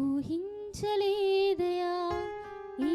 ఊహించలేదయా ఈ